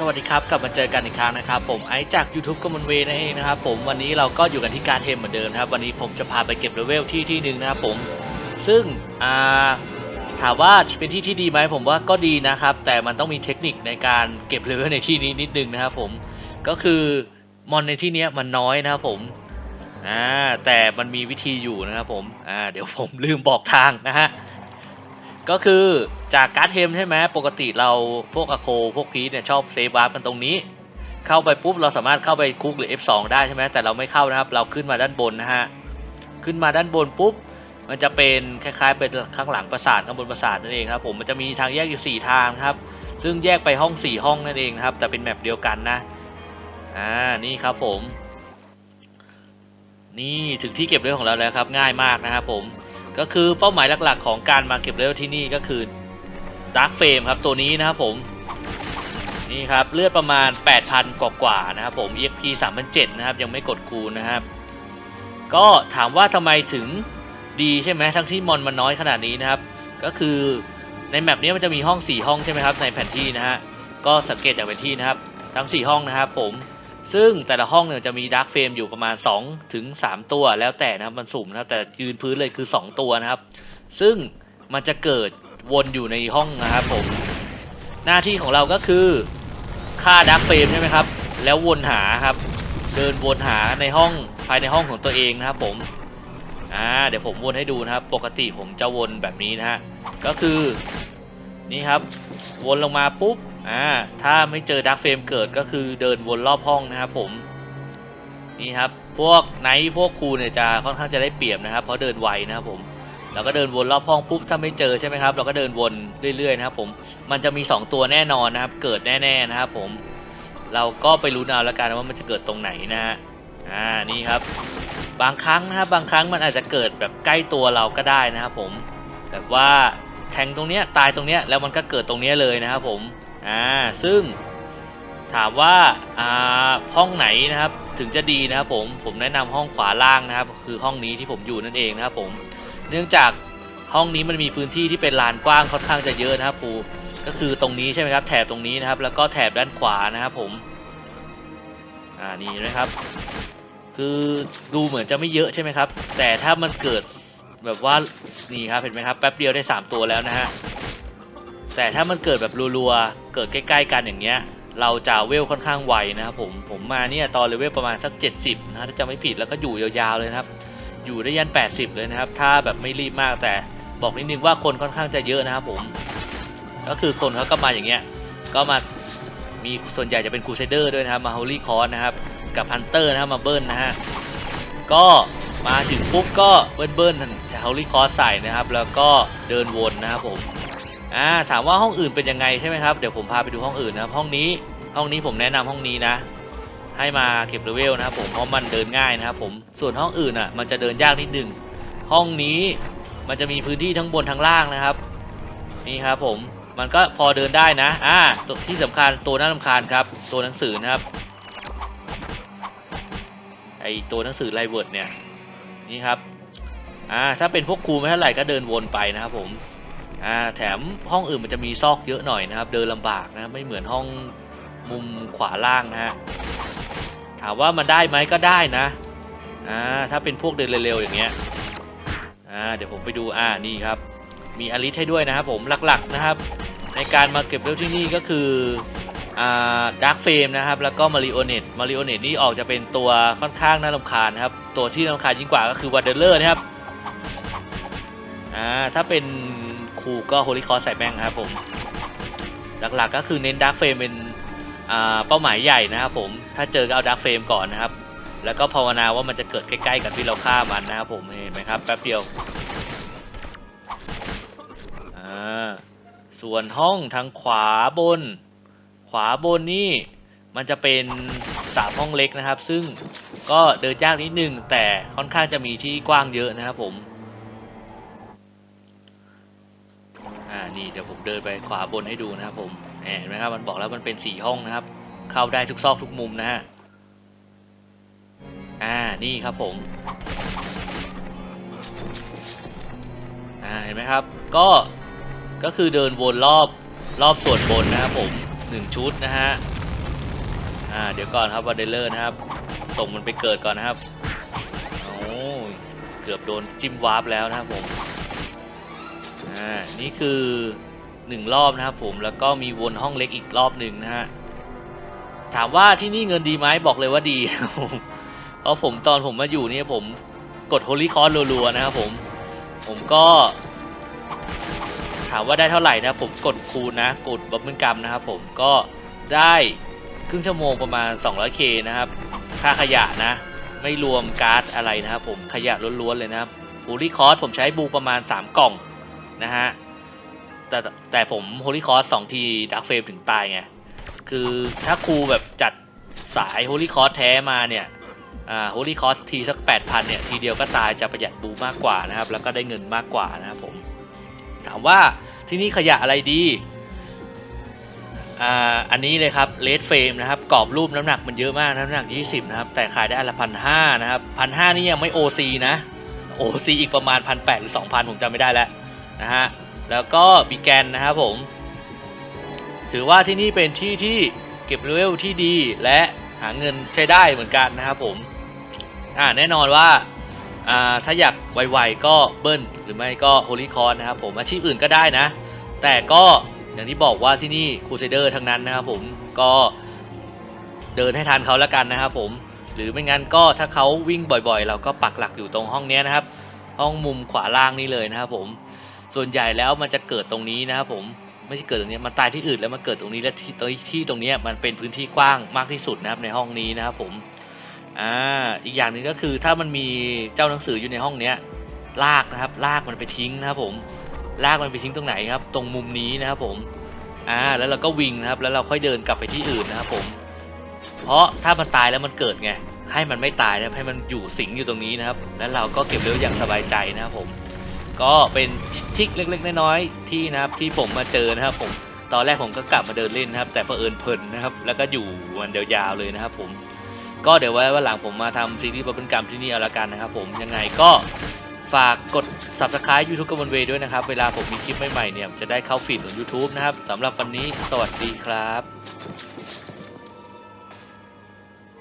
สวัสดีครับ กลับมาเจอกันอีกครั้งนะครับ ผมไอจาก YouTube กมันเวนั่นเองนะครับผมวันนี้เราก็อยู่กันที่การเทมเหมือนเดิมนะครับวันนี้ผมจะพาไปเก็บเลเวลที่ที่หนึ่งนะครับผมซึ่งอ่าถามว่าเป็นที่ที่ดีไหมผมว่าก็ดีนะครับ แต่มันต้องมีเทคนิคในการเก็บเลเวลในที่นี้นิดนึงนะครับผมก็คือมอนในที่นี้มันน้อยนะครับผมอ่าแต่มันมีวิธีอยู่นะครับผมอ่าเดี๋ยวผมลืมบอกทางนะฮะ ก็คือจากการ์ดเทมใช่ไหมปกติเราพวกอโคพวกพีชเนี่ยชอบเซฟวาร์ปกันตรงนี้ เข้าไปปุ๊บเราสามารถเข้าไปคุกหรือ F2 ได้ใช่ไหมแต่เราไม่เข้านะครับ เราขึ้นมาด้านบนนะฮะขึ้นมาด้านบนปุ๊บมันจะเป็นคล้ายๆเป็นข้างหลังปราสาทข้างบนปราสาทนั่นเองครับผมมันจะมีทางแยกอยู่ 4 ทางครับ ซึ่งแยกไปห้อง 4 ห้องนั่นเองครับแต่เป็นแมปเดียวกันนะอ่านี่ครับผม นี่ถึงที่เก็บเรื่องของเราแล้วครับ ง่ายมากนะครับผม ก็คือเป้าหมายหลักๆ ของการมาเก็บเลเวลที่นี่ก็คือดาร์ f เฟมครับตัวนี้นะครับผมนี่ครับเลือดประมาณ 8,000 กว่ากว่าๆนะครับผม EXP 3,007นะครับยังไม่กดคูณนะครับ ก็ถามว่าทำไมถึงดีใช่ไหมทั้งที่มอนมันน้อยขนาดนี้นะครับ ก็คือในแมปนี้มันจะมีห้อง 4 ห้องใช่ไหมครับในแผนที่นะฮะก็สังเกตจากแผนที่นะครับ ทั้ง 4 ห้องนะครับผม ซึ่งแต่ละห้องเนี่ยจะมีดาร์ f เฟรมอยู่ประมาณ 2 ถึง 3 ตัวแล้วแต่นะครับมันสุ่มนะครับ แต่ยืนพื้นเลยคือ 2 ตัวนะครับ ซึ่งมันจะเกิดวนอยู่ในห้องนะครับผม หน้าที่ของเราก็คือฆ่าดาร์ f เฟรมใช่ไหมครับ แล้ววนหาครับ เดินวนหาในห้องภายในห้องของตัวเองนะครับผมอ่าเดี๋ยวผมวนให้ดูนะครับ ปกติผมจะวนแบบนี้นะฮะก็คือนี่ครับ วนลงมาปุ๊บอ่าถ้าไม่เจอดักเฟรมเกิดก็คือเดินวนรอบห้องนะครับผมนี่ครับพวกไนท์พวกครูเนี่ยจะค่อนข้างจะได้เปรียบนะครับเพราะเดินไวนะครับผมเราก็เดินวนรอบห้องปุ๊บถ้าไม่เจอใช่ไหมครับ เราก็เดินวนเรื่อยๆนะครับผมมันจะมี 2 ตัวแน่นอนนะครับ เกิดแน่ๆนะครับผมเราก็ไปรู้นเอาละกันว่ามันจะเกิดตรงไหนนะฮะอ่านี่ครับ บางครั้งนะครับบางครั้งมันอาจจะเกิดแบบใกล้ตัวเราก็ได้นะครับผมแบบว่าแทงตรงเนี้ยตายตรงเนี้ยแล้วมันก็เกิดตรงเนี้ยเลยนะครับผม อ่าซึ่งถามว่าอ่าห้องไหนนะครับถึงจะดีนะครับผมผมแนะนำห้องขวาล่างนะครับ คือห้องนี้ที่ผมอยู่นั่นเองนะครับผมเนื่องจากห้องนี้มันมีพื้นที่ที่เป็นลานกว้างค่อนข้างจะเยอะนะครับปูก็คือตรงนี้ใช่ไหมครับ แถบตรงนี้นะครับ แล้วก็แถบด้านขวานะครับผมอ่านี่นะครับ คือดูเหมือนจะไม่เยอะใช่ไหมครับ แต่ถ้ามันเกิดแบบว่านี่ครับเห็นไหมครับแป๊บเดียวได้ 3 ตัวแล้วนะฮะ แต่ถ้ามันเกิดแบบรัวๆ เกิดใกล้ๆกันอย่างเงี้ย เราจะเวลค่อนข้างไวนะครับผม ผมมาเนี่ยตอนเลเวลประมาณสัก 70 นะถ้าจะไม่ผิดแล้วก็อยู่ยาวๆเลยนะครับ อยู่ได้ยัน 80 เลยนะครับ ถ้าแบบไม่รีบมากแต่บอกนิดนึงว่าคนค่อนข้างจะเยอะนะครับผม ก็คือคนเขาก็มาอย่างเงี้ย ก็มา มีส่วนใหญ่จะเป็นครูเซเดอร์ด้วยนะครับ มาฮอลลี่คอร์สนะครับ กับฮันเตอร์นะครับมาเบิ้ลนนะฮะ ก็มาถึงปุ๊บก็เบิ้ลเบิ้ลฮอลลี่คอร์ใส่นะครับ แล้วก็เดินวนนะครับผม อ่าถามว่าห้องอื่นเป็นยังไงใช่ไหมครับเดี๋ยวผมพาไปดูห้องอื่นนะครับห้องนี้ห้องนี้ผมแนะนำห้องนี้นะ ให้มาเก็บเลเวลนะครับผมเพราะมันเดินง่ายนะครับผมส่วนห้องอื่นอะมันจะเดินยากนิดนึงห้องนี้มันจะมีพื้นที่ทั้งบนทั้งล่างนะครับนี่ครับผมมันก็พอเดินได้นะอ่าตัวที่สำคัญตัวน่ารำคาญครับตัวหนังสือนะครับไอตัวหนังสือไลเวิร์ดเนี่ยนี่ครับอ่าถ้าเป็นพวกครูไม่เท่าไหร่ก็เดินวนไปนะครับผม อ่าแถมห้องอื่นมันจะมีซอกเยอะหน่อยนะครับ เดินลำบากนะไม่เหมือนห้องมุมขวาล่างนะฮะถามว่ามันได้ไหมก็ได้นะอ่าถ้าเป็นพวกเดินเร็วๆอย่างเงี้ยอ่าเดี๋ยวผมไปดูอ่านี่ครับ มีอลิสให้ด้วยนะครับผมหลักๆนะครับ ในการมาเก็บเลเวลที่นี่ก็คืออ่าดาร์คเฟรมนะครับแล้วก็มาริโอเนตมาริโอเนตนี่ออกจะเป็นตัวค่อนข้างน่ารำคาญนะครับ ตัวที่น่ารำคาญยิ่งกว่าก็คือวันเดอร์เลอร์นะครับอ่าถ้าเป็น ครูก็โฮลิคอสใส่แม่งครับผม หลักๆก็คือเน้นดาร์ f เฟรมเป็นเป้าหมายใหญ่นะครับผม ถ้าเจอก็เอาดาร์ f เฟรมก่อนนะครับ แล้วก็ภาวนาว่ามันจะเกิดใกล้ๆกับที่เราฆ่ามันนะครับผมเห็นไหมครับแป๊บเดียวส่วนห้องทางขวาบน ขวาบนนี่มันจะเป็นสามห้องเล็กนะครับ ซึ่งก็เดินยากนิดนึงแต่ค่อนข้างจะมีที่กว้างเยอะนะครับผม นี่เดี๋ยวผมเดินไปขวาบนให้ดูนะครับผมเห็นไหมครับมันบอกแล้วมันเป็นสี่ห้องนะครับ เข้าได้ทุกซอกทุกมุมนะฮะอ่านี่ครับผมอ่าเห็นไหมครับ ก็ก็คือเดินวนรอบรอบส่วนบนนะครับผมหนึ่งชุดนะฮะอ่าเดี๋ยวก่อนครับวันเดลเลอร์นะครับส่งมันไปเกิดก่อนนะครับโอ้เกือบโดนจิ้มวาร์ปแล้วนะครับผม อ่า นี่คือหนึ่งรอบนะครับผม แล้วก็มีวนห้องเล็กอีกรอบหนึ่งนะฮะ ถามว่าที่นี่เงินดีไหมบอกเลยว่าดีครับผม เพราะผมตอนผมมาอยู่เนี่ยผมกดโฮลี่คอร์รัวๆนะครับผม ผมก็ ถามว่าได้เท่าไหร่นะผมกดคูณนะ กดบับเบิลกัมนะครับผม ก็ได้ครึ่งชั่วโมงประมาณ 200k นะครับ ค่าขยะนะ ไม่รวมการ์ดอะไรนะครับผม ขยะล้วนๆเลยนะครับฮูลี่คอร์สผมใช้บูประมาณ 3 กล่อง นะฮะ แต่แต่ผมโฮลี่คอร์สสองทีดักเฟรมถึงตายไง คือถ้าครูแบบจัดสายโฮลี่คอร์สแท้มาเนี่ยอ่าโฮลี่คอร์สทีสัก 8,000 เนี่ย ทีเดียวก็ตายจะประหยัดบูมากกว่านะครับ แล้วก็ได้เงินมากกว่านะครับผม ถามว่าที่นี่ขยะอะไรดีอ่าอันนี้เลยครับเลดเฟรมนะครับกรอบรูปน้ำหนักมันเยอะมากน้ำหนัก 20 นะครับ แต่ขายได้อันละพันห้านะครับพันห้านี่ยังไม่ OC นะ OC อีกประมาณพันแหรือ2,000ผมจำไม่ได้แล้ว นะฮะแล้วก็บีแกนนะครับผม ถือว่าที่นี่เป็นที่ที่เก็บเลเวลที่ดีและหาเงินใช้ได้เหมือนกันนะครับผมอ่าแน่นอนว่าอ่าถ้าอยากไวๆก็เบิ้ลหรือไม่ก็โฮลี่คอนนะครับผมอาชีพอื่นก็ได้นะ แต่ก็อย่างที่บอกว่าที่นี่ครูเซเดอร์ทั้งนั้นนะครับผมก็เดินให้ทันเขาแล้วกันนะครับผมหรือไม่งั้นก็ถ้าเขาวิ่งบ่อยๆ เราก็ปักหลักอยู่ตรงห้องนี้นะครับ ห้องมุมขวาล่างนี่เลยนะครับผม ส่วนใหญ่แล้วมันจะเกิดตรงนี้นะครับผมไม่ใช่เกิดตรงนี้มันตายที่อื่นแล้วมันเกิดตรงนี้และที่ที่ตรงนี้มันเป็นพื้นที่กว้างมากที่สุดนะครับในห้องนี้นะครับผมอ่าอีกอย่างหนึ่งก็คือถ้ามันมีเจ้าหนังสืออยู่ในห้องเนี้ยลากนะครับลากมันไปทิ้งนะครับผมลากมันไปทิ้งตรงไหนครับ ตรงมุมนี้นะครับผมอ่าแล้วเราก็วิ่งนะครับแล้วเราค่อยเดินกลับไปที่อื่นนะครับผม เพราะถ้ามันตายแล้วมันเกิดไงให้มันไม่ตายนะให้มันอยู่สิงอยู่ตรงนี้นะครับ แล้วเราก็เก็บเร็วอย่างสบายใจนะครับผม ก็เป็นทิกเล็กๆน้อยๆที่นะครับที่ผมมาเจอนะครับผมตอนแรกผมก็กลับมาเดินเล่นนะครับ แต่เผอิญเพลินนะครับ แล้วก็อยู่วันยาวๆเลยนะครับ ผม ก็เดี๋ยวไว้วันหลังผมมาทำซีรีส์บับเบิลกัมที่นี่เอาละกันนะครับ ผมยังไงก็ฝากกด subscribe YouTube กับนเวด้วยนะครับ เวลาผมมีคลิปใหม่ๆเนี่ยจะได้เข้าฟีดของ YouTube นะครับสำหรับวันนี้สวัสดีครับ